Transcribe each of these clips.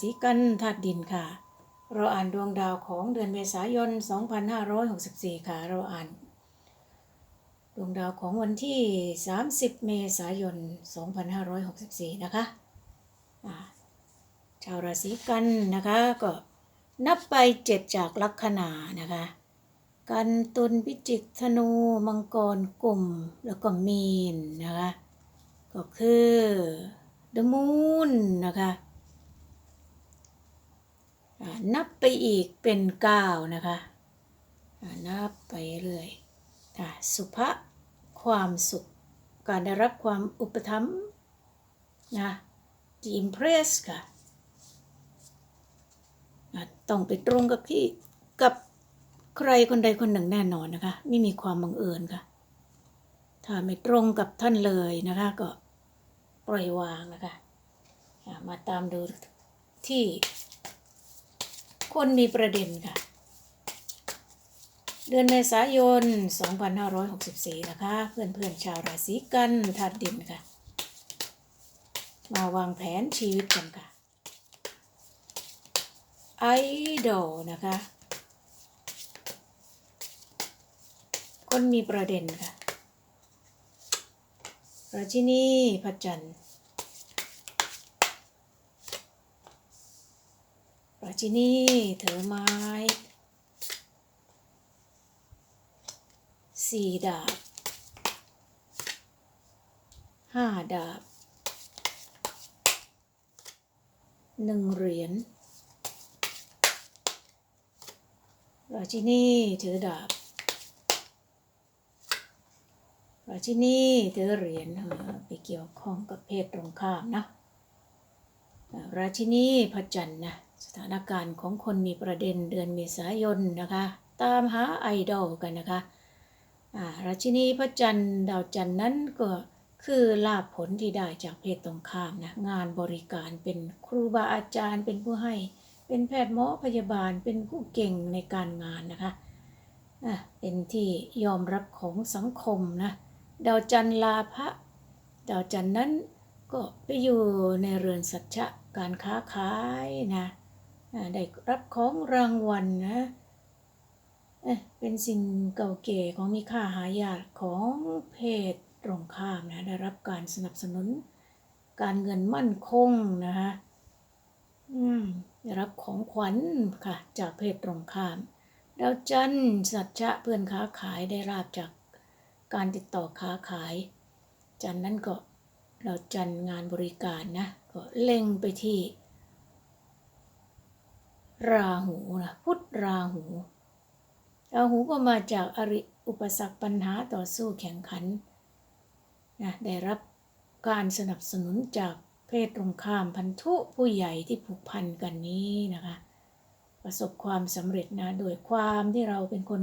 ราศีกันธาตุดินค่ะ เราอ่านดวงดาวของเดือนเมษายน 2564 ค่ะ เราอ่าน ดวงดาวของวันที่ 30 เมษายน 2564 นะคะอ่าชาวราศีกันนะคะก็นับไปเจ็ดจากลัคนานะคะ กันตุลพิจิกธนูมังกรกลุ่มแล้วก็มีนนะคะ ก็คือ the moon นะคะ นับไปอีกเป็นเก้านะคะนับไปเรื่อยอ่าสุภะความสุข การได้รับความอุปถัมภ์นะ the impress ค่ะต้องไปตรงกับที่กับใครคนใดคนหนึ่งแน่นอนนะคะ ไม่มีความบังเอิญค่ะ ถ้าไม่ตรงกับท่านเลยนะคะ ก็ปล่อยวางนะคะ มาตามดูที่ คนมีประเด็นค่ะ เดือนเมษายน 2564 นะคะ เพื่อนๆชาวราศีกันธาตุดินค่ะ มาวางแผนชีวิตกันค่ะไอดอลนะคะ คนมีประเด็นค่ะราชินีพระจันทร์ ราชินีเถอไม้ สี่ดาบ ห้าดาบ หนึ่งเหรียญราชินีถือดาบราชินีถือเหรียญเออไปเกี่ยวข้องกับเพศตรงข้ามนะราชินีพระจันทร์นะ สถานการณ์ของคนมีประเด็นเดือนเมษายนนะคะ ตามหาไอดอลกันนะคะราชินีพระจันทร์ดาวจันทร์นั้นก็คือลาภผลที่ได้จากเพศตรงข้ามนะงานบริการเป็นครูบาอาจารย์ เป็นผู้ให้ เป็นแพทย์หมอพยาบาลเป็นผู้เก่งในการงานนะคะะเป็นที่ยอมรับของสังคมนะดาวจันทร์ลาภะดาวจันทร์นั้นก็ไปอยู่ในเรือนสัจจะการค้าขายนะ ได้รับของรางวัลนะเอ๊ะเป็นสิ่งเก่าแก่ของมีค่าหายากของเพศตรงข้ามนะได้รับการสนับสนุน การเงินมั่นคงนะคะได้รับของขวัญค่ะ จากเพศตรงข้ามดาวจันทร์สัจจะเพื่อนค้าขายได้ราบจากการติดต่อค้าขาย จันนั้นก็เราจันงานบริการนะก็เล็งไปที่ ราหูนะพุทธราหูราหูก็มาจากอริอุปสรรคปัญหาต่อสู้แข่งขันนะได้รับการสนับสนุนจากเพศตรงข้ามพันธุผู้ใหญ่ที่ผูกพันกันนี้นะคะ ประสบความสำเร็จนะโดยความที่เราเป็นคน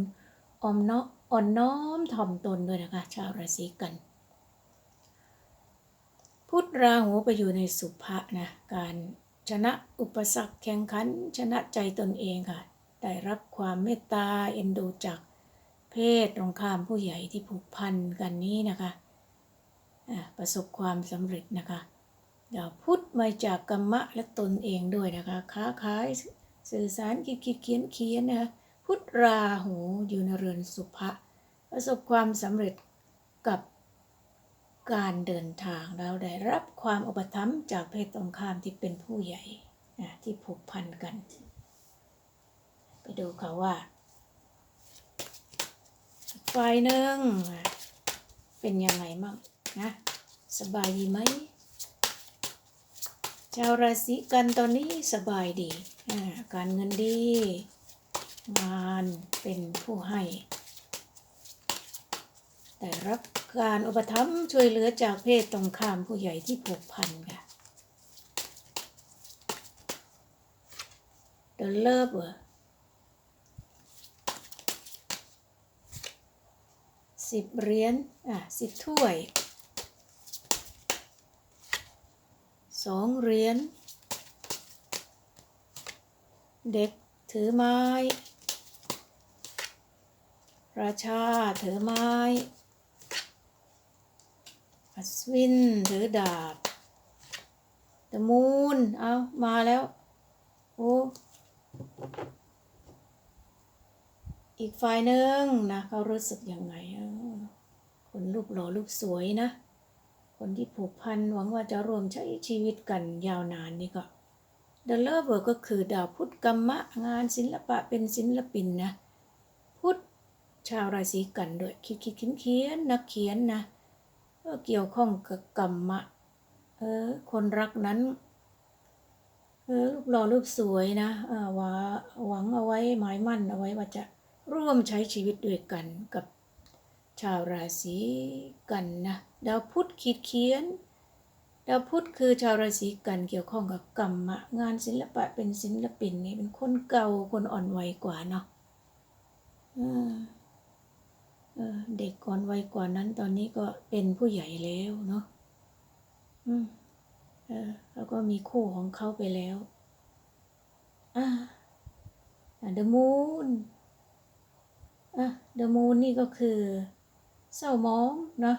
ออมเนาะอ่อนน้อมถ่อมตนด้วยนะคะ ชาวราศีกัน พุทธราหูไปอยู่ในสุภะนะการ ชนะอุปสรรคแข่งขันชนะใจตนเองค่ะ ได้รับความเมตตาเอ็นดูจากเพศตรงข้ามผู้ใหญ่ที่ผูกพันกันนี้นะคะประสบความสำเร็จนะคะดาวพุธมาจากกรรมะและตนเองด้วยนะคะค้าขายสื่อสารคิดคิดเขียนเขียนนะคะพุทธราหูอยู่ในเรือนสุภะประสบความสำเร็จกับ การเดินทางเราได้รับความอุปถัมภ์จากเพศตรงข้ามที่เป็นผู้ใหญ่ที่ผูกพันกัน ไปดูเขาว่าฝ่ายหนึ่งเป็นยังไงมั่งนะสบายดีไหมชาวราศีกันตอนนี้สบายดี การเงินดี งานเป็นผู้ให้ แต่รับการอุปถัมภ์ช่วยเหลือจากเพศตรงข้ามผู้ใหญ่ที่ผูกพันค่ะ The Lover สิบเหรียญอะสิบถ้วยสองเหรียญเด็กถือไม้ ราชาถือไม้ อัศวินถือดาบ The Moon เอามาแล้ว โอ้อีกฝ่ายหนึ่งนะเขารู้สึกยังไงคนรูปหล่อรูปสวยนะ คนที่ผูกพันหวังว่าจะรวมใช้ชีวิตกันยาวนานนี่ก็ The Lover ก็คือดาวพุธกรรมะงานศิลปะเป็นศิลปินนะ พุธชาวราศีกันด้วยคิดคิดเขียนเขียนนักเขียนนะ ก็เกี่ยวข้องกับกรรมะ เออ คนรักนั้น เออรูปหล่อรูปสวยนะเออว่าหวังเอาไว้หมายมั่นเอาไว้ว่าจะร่วมใช้ชีวิตด้วยกันกับชาวราศีกันนะดาวพุธขีดเขียนดาวพุธคือชาวราศีกันเกี่ยวข้องกับกรรมะ งานศิลปะเป็นศิลปินนี่เป็นคนเก่าคนอ่อนวัยกว่าเนาะเออ เด็กก่อนวัยกว่านั้นตอนนี้ก็เป็นผู้ใหญ่แล้วเนาะอืมเออแล้วก็มีคู่ของเขาไปแล้ว อ่าเดอะมูนอะเดอะมูนนี่ก็คือเศร้ามองเนาะ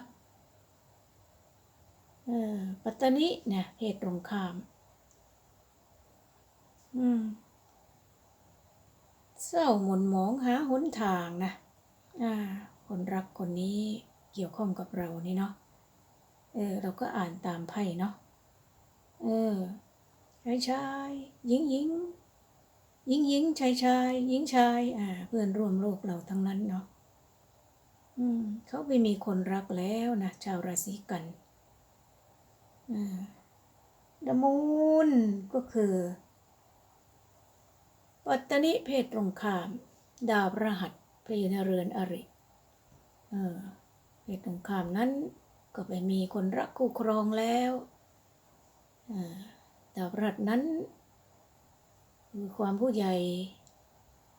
เออปัตตานิเนี่ยเพศตรงข้าม อืมเศร้าหม่นหมองหาหนทางนะ อ่า คนรักคนนี้เกี่ยวข้องกับเรานี่เนาะ เออ เราก็อ่านตามไพ่เนาะ เออชายชายหญิงหญิงหญิงหญิงชายชายหญิงชาย อ่า เพื่อนร่วมโลกเราทั้งนั้นเนาะ อืม เขาไม่มีคนรักแล้วนะชาวราศีกันอ่าดมูนก็คือปัตตนิเพศตรงข้าม ดาวพระหัสไปอยู่ในเรือนอริ เออเพศตรงข้ามนั้นก็ไปมีคนรักคู่ครองแล้วอ่าดาวพฤหัสนั้นคือความผู้ใหญ่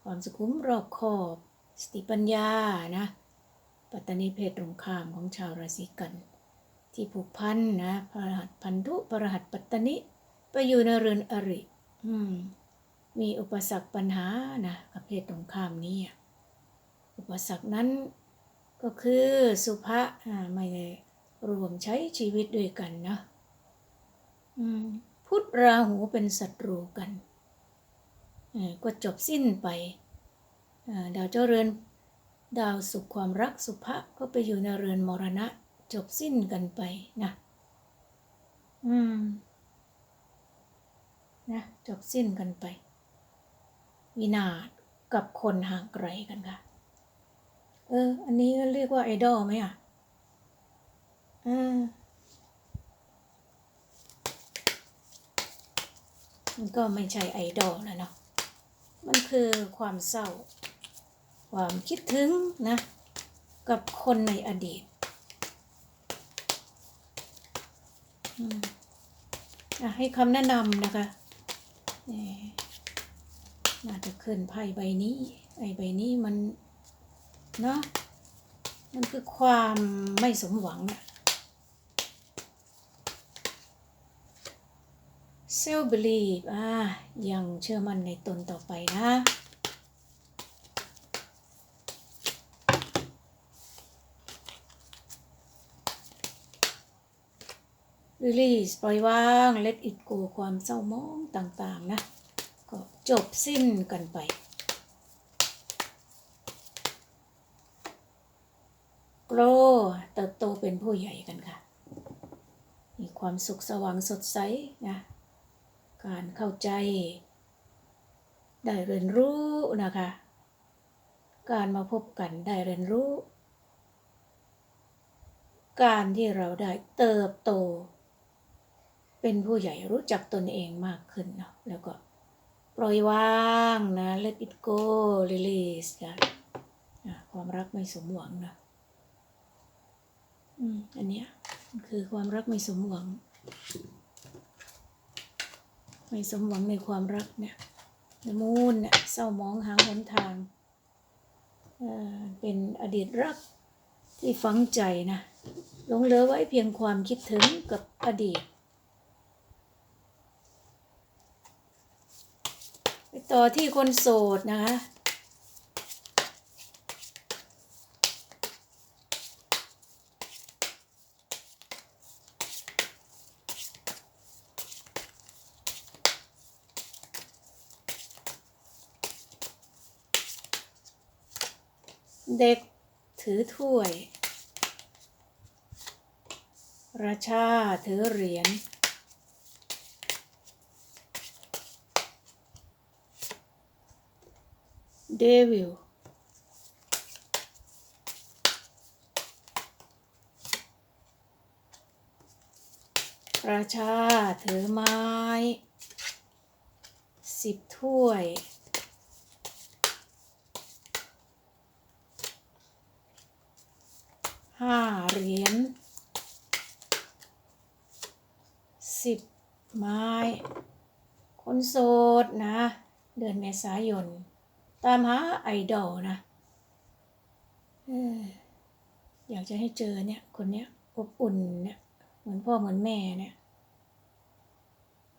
ความสุขุมรอบคอบ สติปัญญานะปัตตานีเพศตรงข้ามของชาวราศีกัน ที่ผูกพันนะพระรหัสพันธุพระรหัสปัตตานิไปอยู่ในเรือนอริอืมมีอุปสรรคปัญหานะกับเพศตรงข้ามนี้อะอุปสรรคนั้น ก็คือสุภะอ่าไม่ได้รวมใช้ชีวิตด้วยกันนะพุทธราหูเป็นศัตรูกันก็จบสิ้นไปดาวเจ้าเรือนดาวสุขความรักสุภะก็ไปอยู่ในเรือนมรณะ จบสิ้นกันไปนะอืมนะจบสิ้นกันไป วินาศกับคนห่างไกลกันค่ะ เออ อันนี้เรียกว่าไอดอลไหมอะอ่ามันก็ไม่ใช่ไอดอลแล้วเนาะ มันคือความเศร้า ความคิดถึงนะ กับคนในอดีตอะให้คำแนะนำนะคะนี่น่าจะขึ้นไพ่ใบนี้ ไอ้ใบนี้มัน เนาะมันคือความไม่สมหวังอะเซล b บ l i e v อ่ายังเชื่อมั่นในตนต่อไปนะ release ปล่อยวาง let it go ความเศร้ามองต่างๆนะ ก็จบสิ้นกันไป grow เติบโตเป็นผู้ใหญ่กันค่ะ มีความสุขสว่างสดใสนะ การเข้าใจ ได้เรียนรู้นะคะ การมาพบกันได้เรียนรู้ การที่เราได้เติบโต เป็นผู้ใหญ่รู้จักตนเองมากขึ้นเนาะ แล้วก็ปล่อยวางนะ let it go release ค่ะความรักไม่สมหวังนะ อันเนี้ยคือความรักไม่สมหวัง ไม่สมหวังในความรักเนี่ยมูนเนี่ยเศร้ามองหาหนทางเอ่อเป็นอดีตรักที่ฝังใจนะหลงเหลือไว้เพียงความคิดถึงกับอดีต ไปต่อที่คนโสดนะคะ เด็กถือถ้วย ราชาถือเหรียญ เดวิลราชาถือไม้ สิบถ้วย ห้าเหรียญสิบไม้ คนโสดนะ เดือนเมษายน ตามหาไอดอลนะอออยากจะให้เจอเนี่ย คนเนี้ยอบอุ่นเนี่ย เหมือนพ่อเหมือนแม่เนี่ย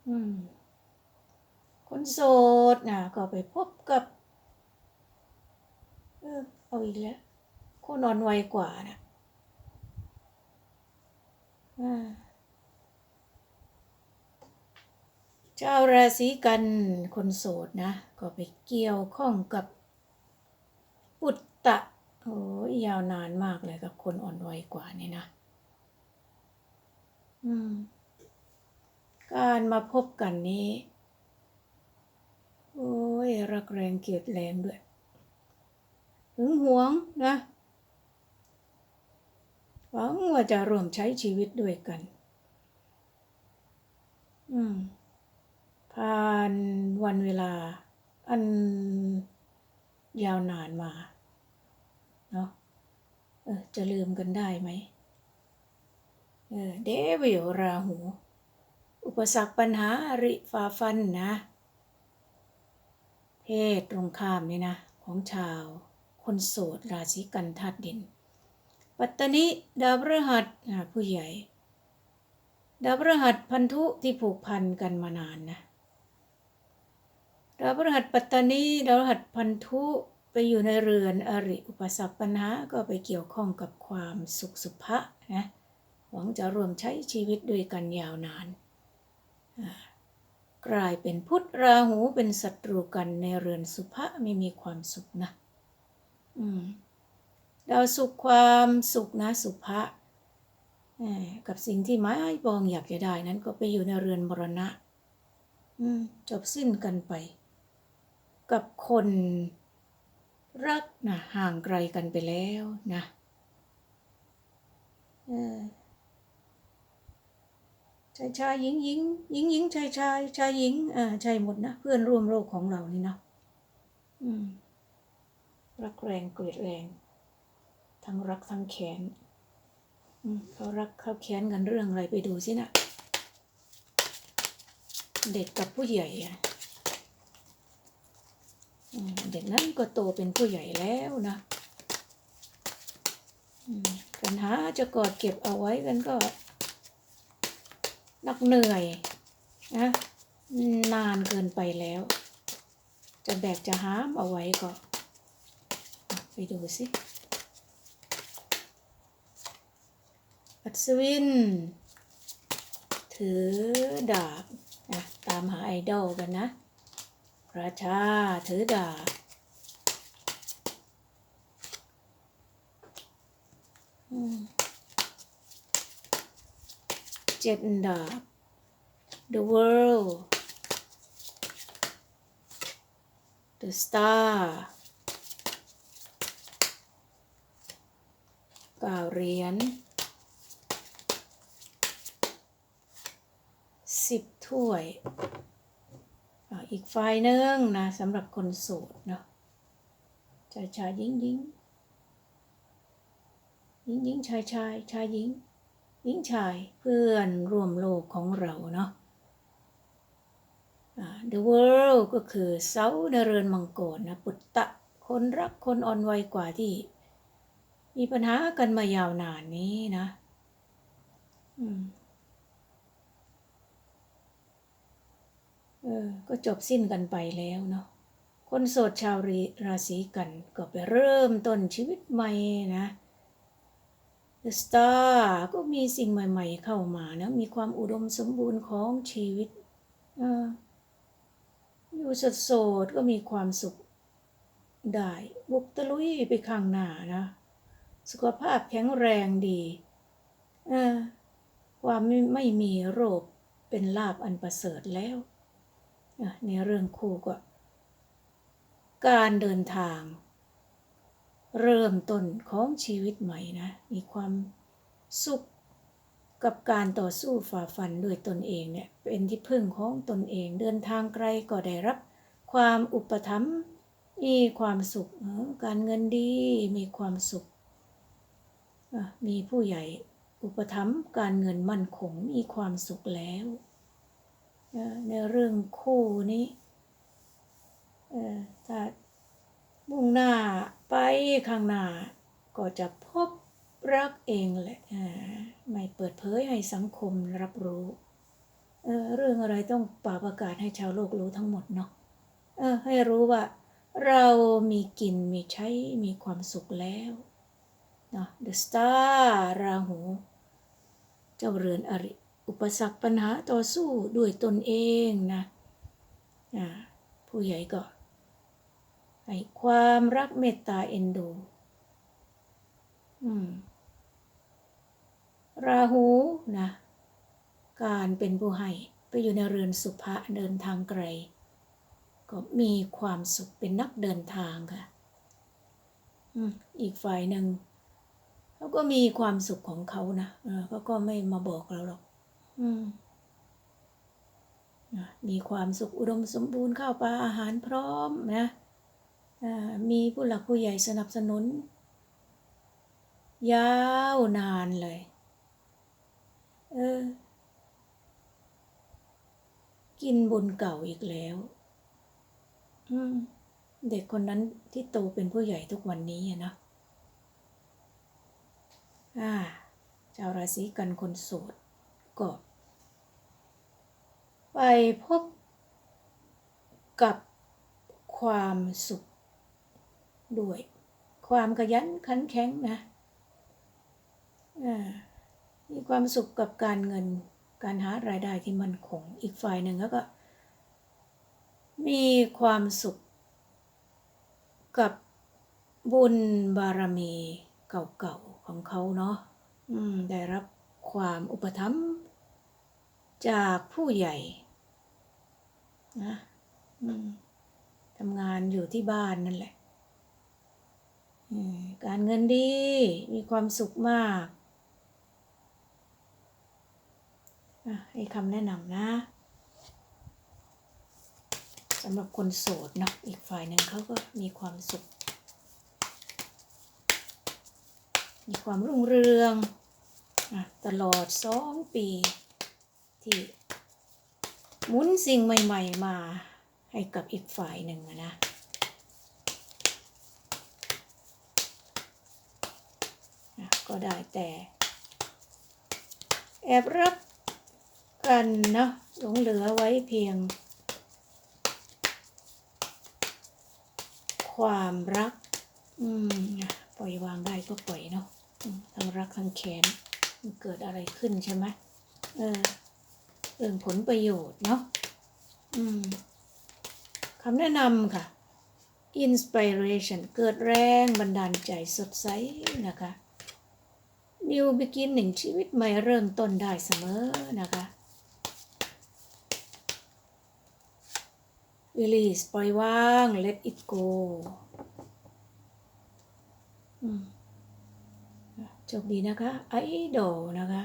อืม คนโสดนะก็ไปพบกับ เออเอาอีกแล้วคนนอนไวกว่านะ อ่าเจ้าราศีกันคนโสดนะ ก็ไปเกี่ยวข้องกับปุตตะโอ้ยยาวนานมากเลยกับคนอ่อนวัยกว่านี่นะ อืม การมาพบกันนี้ โอ้ย รักแรงเกลียดแรงด้วยหึงหวงนะ หวังว่าจะร่วมใช้ชีวิตด้วยกัน อืม ผ่านวันเวลา อันยาวนานมา เนาะเออ จะลืมกันได้ไหม เออ เดวิลราหู อุปสรรคปัญหาอริฟาฟันนะ เพศตรงข้ามนี่นะ ของชาว คนโสดราศีกันธาตุดิน ปัตตนิดาวพฤหัสผู้ใหญ่ ดาวพฤหัสพันธุที่ผูกพันกันมานานนะดาวพฤหัสปัตตนีดาวพฤหัสพันธุไปอยู่ในเรือนอริอุปสรรคปัญหาก็ไปเกี่ยวข้องกับความสุขสุภะนะหวังจะร่วมใช้ชีวิตด้วยกันยาวนาน กลายเป็นพุทธราหูเป็นศัตรูกันในเรือนสุภะไม่มีความสุขนะ อืม ดาสุขความสุขนะสุภะกับสิ่งที่หมายปองอยากจะได้นั้นก็ไปอยู่ในเรือนมรณะจบสิ้นกันไป กับคนรักนะห่างไกลกันไปแล้วนะชายชายหญิงหญิงหญิงหญิงชายชายชายหญิงอ่าใช่หมดนะเพื่อนร่วมโลกของเรานี่เนาะรักแรงเกลียดแรง ทั้งรักทั้งแค้นเขารักเขาแค้นกันเรื่องอะไรไปดูสินะเด็กกับผู้ใหญ่อะเด็กนั้นก็โตเป็นผู้ใหญ่แล้วนะปัญหาจะกอดเก็บเอาไว้กันก็นักเหนื่อยนะนานเกินไปแล้ว จะแบกจะหามเอาไว้ก็ ไปดูสิ อัศวิน ถือดาบนะตามหาไอดอลกันนะ ราชาถือดาบเจ็ดดาบ the world the star เก้าเหรียญ สิบถ้วยอ่าอีกฝ่ายหนึ่งนะสำหรับคนโสดเนาะชายชายหญิงหญิงหญิงหญิงชายชายชายหญิงหญิงชายเพื่อนร่วมโลกของเราเนาะอ่า the world ก็คือเสาในเรือนมังกรนะปุตตะคนรักคนอ่อนวัยกว่าที่ มีปัญหากันมายาวนานนี้นะ อืม เออ ก็จบสิ้นกันไปแล้วเนาะ คนโสดชาวราศีกันก็ไปเริ่มต้นชีวิตใหม่นะ The Star ก็มีสิ่งใหม่ ๆ เข้ามานะ มีความอุดมสมบูรณ์ของชีวิตออยู่โสดก็มีความสุขได้ บุกตะลุยไปข้างหน้านะ สุขภาพแข็งแรงดีความไม่ไม่มีโรคเป็นลาบอันประเสริฐแล้ว ในเรื่องคู่ก็ การเดินทาง เริ่มต้นของชีวิตใหม่นะ มีความสุขกับการต่อสู้ฝ่าฟันด้วยตนเองเนี่ยเป็นที่พึ่งของตนเองเดินทางไกลก็ได้รับ ความอุปถัมภ์มีความสุขการเงินดีมีความสุข มีผู้ใหญ่อุปถัมภ์การเงินมั่นคงมีความสุขแล้ว ในเรื่องคู่นี้ถ้ามุ่งหน้าไปข้างหน้า ก็จะพบรักเองแหละไม่เปิดเผยให้สังคมรับรู้เเรื่องอะไรต้องป่าประกาศให้ชาวโลกรู้ทั้งหมดเนาะให้รู้ว่าเรามีกินมีใช้มีความสุขแล้วเนาะ The Star ราหู เจ้าเรือนอริ อุปสรรคปัญหาต่อสู้ด้วยตนเองนะผู้ใหญ่ก็ให้ความรักเมตตาเอ็นดูราหูนะ การเป็นผู้ให้ไปอยู่ในเรือนสุภะเดินทางไกล ก็มีความสุขเป็นนักเดินทางค่ะอีกฝ่ายหนึ่งเขาก็มีความสุขของเขานะเขาก็ไม่มาบอกเราหรอก อืมมีความสุขอุดมสมบูรณ์ข้าวปลาอาหารพร้อมนะมีผู้หลักผู้ใหญ่สนับสนุน ยาวนานเลย เออ กินบุญเก่าอีกแล้ว เด็กคนนั้นที่โตเป็นผู้ใหญ่ทุกวันนี้นะอ่าชาวราศีกันคนโสด ก็ไปพบกับความสุข ด้วย ความขยันขันแข็งนะอ่ามีความสุขกับการเงินการหารายได้ที่มั่นคงอีกฝ่ายหนึ่งเขาก็ มีความสุข กับบุญบารมีเก่าๆของเขาเนาะได้รับ ความอุปถัมภ์จากผู้ใหญ่นะทำงานอยู่ที่บ้านนั่นแหละการเงินดีมีความสุขมากอะให้คำแนะนำนะสำหรับคนโสดเนาะอีกฝ่ายหนึ่งเขาก็มีความสุข มีความรุ่งเรือง ตลอดสองปี ที่หมุนสิ่งใหม่ ๆ มาให้กับอีกฝ่ายหนึ่งนะก็ได้แต่ แอบรักกันเนาะหลงเหลือไว้เพียง ความรัก อืมปล่อยวางได้ก็ปล่อยเนาะทั้งรักทั้งแค้น มันเกิดอะไรขึ้นใช่ไหมเออเรื่องผลประโยชน์เนาะอืมคำแนะนำค่ะ inspiration เกิดแรงบันดาลใจสดใสนะคะ new beginning ชีวิตใหม่เริ่มต้นได้เสมอนะคะ release ปล่อยวาง let it go อืม โชคดีนะคะ ไอดอลนะคะ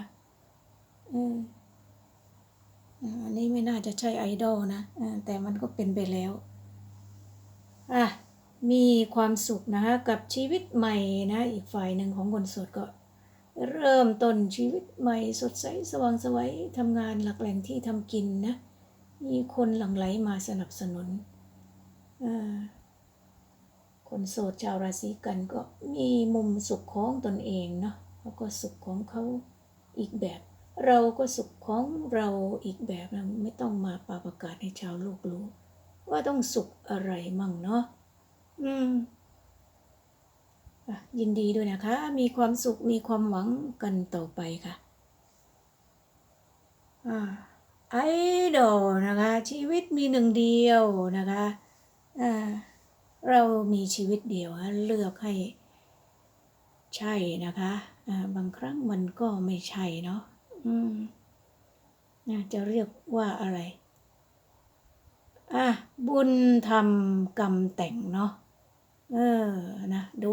อืมอันนี้ไม่น่าจะใช่ไอดอลนะแต่มันก็เป็นไปแล้วอะมีความสุขนะคะกับชีวิตใหม่นะอีกฝ่ายหนึ่งของคนโสดก็ เริ่มต้นชีวิตใหม่สดใสสว่างไสวัยทำงานหลักแหล่งที่ทำกินนะมีคนหลั่งไหลมาสนับสนุนอ่า คนโสดชาวราศีกันก็มีมุมสุขของตนเองเนาะแล้วก็สุขของเขาอีกแบบ เราก็สุขของเราอีกแบบนะไม่ต้องมาปาประกาศให้ชาวโลกรู้ ว่าต้องสุขอะไรมั่งเนาะอืมยินดีด้วยนะคะ มีความสุข มีความหวังกันต่อไปค่ะไอดอลนะคะ ชีวิตมีหนึ่งเดียวนะคะอ่า เรามีชีวิตเดียวฮะเลือกให้ใช่นะคะบางครั้งมันก็ไม่ใช่เนาะอืมนะจะเรียกว่าอะไร อะ บุญทำกรรมแต่งเนาะเออนะดู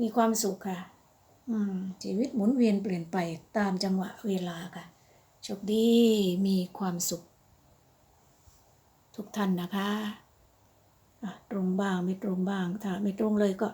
มีความสุขค่ะ อืม ชีวิตหมุนเวียนเปลี่ยนไปตามจังหวะเวลาค่ะโชคดีมีความสุข ทุกท่านนะคะ ตรงบ้างไม่ตรงบ้าง ถ้าไม่ตรงเลยก็